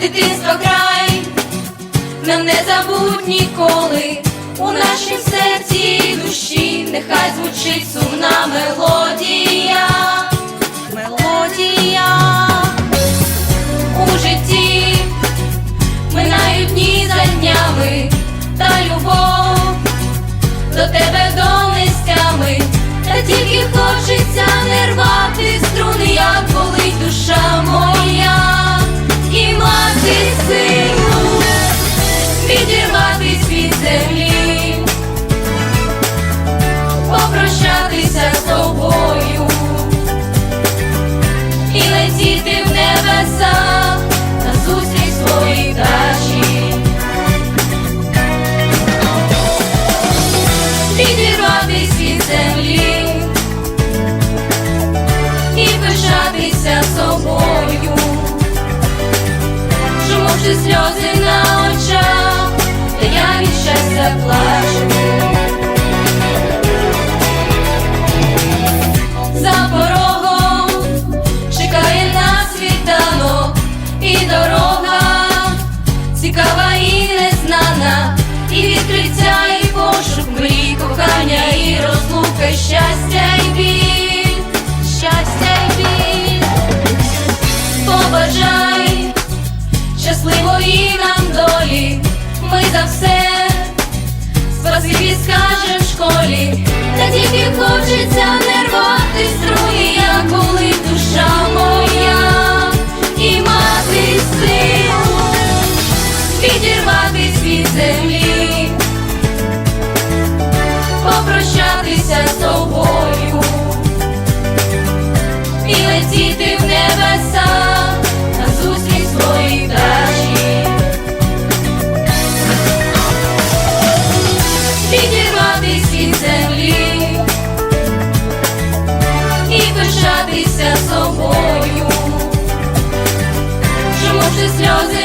Дитинство край, нам не забудь ніколи у нашім серці і душі, нехай звучить сумна мелодія. Відірватись від землі, попрощатися з тобою і летіти в небеса на зустріч своїй дачі. Кохання, і розлука, щастя, і біль, щастя, і біль, побажай щасливої нам долі, ми за все спасибі скажем в школі, та тільки хочеться не пишатися собою. що ж сльози